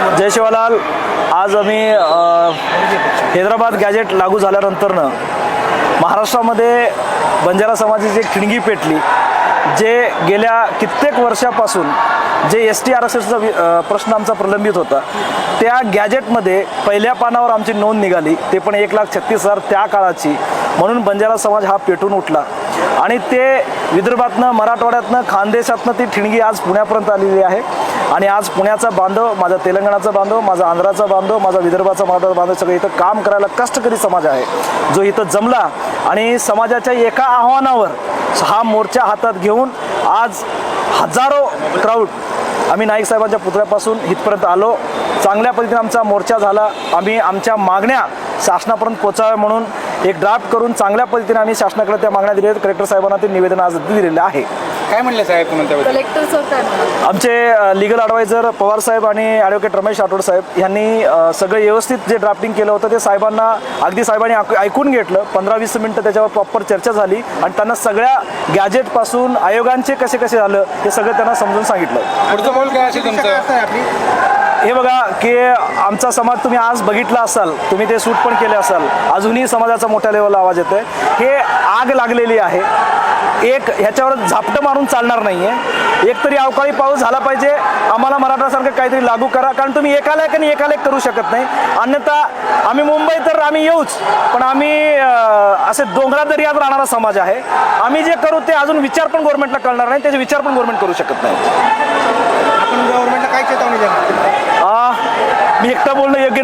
जय शिवालाल. आज आम्ही हैदराबाद गॅजेट लागू झाल्यानंतरनं महाराष्ट्रामध्ये बंजारा समाजाची एक ठिणगी पेटली जे गेल्या कित्येक वर्षापासून जे एस टी आरक्षणाचा प्रश्न आमचा प्रलंबित होता त्या गॅजेटमध्ये पहिल्या पानावर आमची नोंद निघाली ते पण एक लाख छत्तीस हजार त्या काळाची. म्हणून बंजारा समाज हा पेटून उठला. आणि ते विदर्भातनं मराठवाड्यातनं खानदेशातनं ती ठिणगी आज पुण्यापर्यंत आलेली आहे. आणि आज पुण्याचा बांधव माझा तेलंगणाचा बांधव माझा आंध्राचा बांधव माझा विदर्भाचा माझा बांधव सगळं इथं काम करायला कष्टकरी समाज आहे. जो इथं जमला आणि समाजाच्या एका आव्हानावर हा मोर्चा हातात घेऊन आज हजारो क्राऊड आम्ही नाईक साहेबांच्या पुतळ्यापासून इथपर्यंत आलो. चांगल्या पद्धतीने आमचा मोर्चा झाला. आम्ही आमच्या मागण्या शासनापर्यंत पोचाव्या म्हणून एक ड्राफ्ट करून चांगल्या पद्धतीने आम्ही शासनाकडे त्या मागण्या दिल्या आहेत. कलेक्टर साहेबांना ते निवेदन आज दिलेलं आहे. काय म्हणले साहेब कलेक्टर सर काय? आमचे लिगल ॲडवायझर पवार साहेब आणि ॲडव्होकेट रमेश राठोड साहेब यांनी सगळं व्यवस्थित जे ड्राफ्टिंग केलं होतं ते साहेबांना अगदी साहेबांनी ऐकू- ऐकून घेतलं. पंधरा वीस मिनटं त्याच्यावर प्रॉपर चर्चा झाली आणि त्यांना सगळ्या गॅजेटपासून आयोगांचे कसे कसे झालं हे सगळं त्यांना समजून सांगितलं. पुढचं बोल काय असेल तुमचं? हे बघा की आमचा समाज तुम्ही आज बघितला असाल तुम्ही ते सूट पण केले असाल अजूनही समाजाचा मोठ्या लेवलला आवाज येतोय. हे आग लागलेली आहे. एक ह्याच्यावर झापटं मारून चालणार नाहीये. एक तरी अवकाळी पाऊस झाला पाहिजे. आम्हाला मराठासारखं काहीतरी लागू करा कारण तुम्ही एकाला एक आणि एकाला एक करू शकत नाही. अन्यथा आम्ही मुंबई तर आम्ही येऊच पण आम्ही असे डोंगरा दर्यात राहणारा समाज आहे. आम्ही जे करू ते अजून विचार पण गव्हर्नमेंटला कळणार नाही त्याचे विचार पण गव्हर्नमेंट करू शकत नाही. आपण गव्हर्नमेंटला काय बोलणं योग्य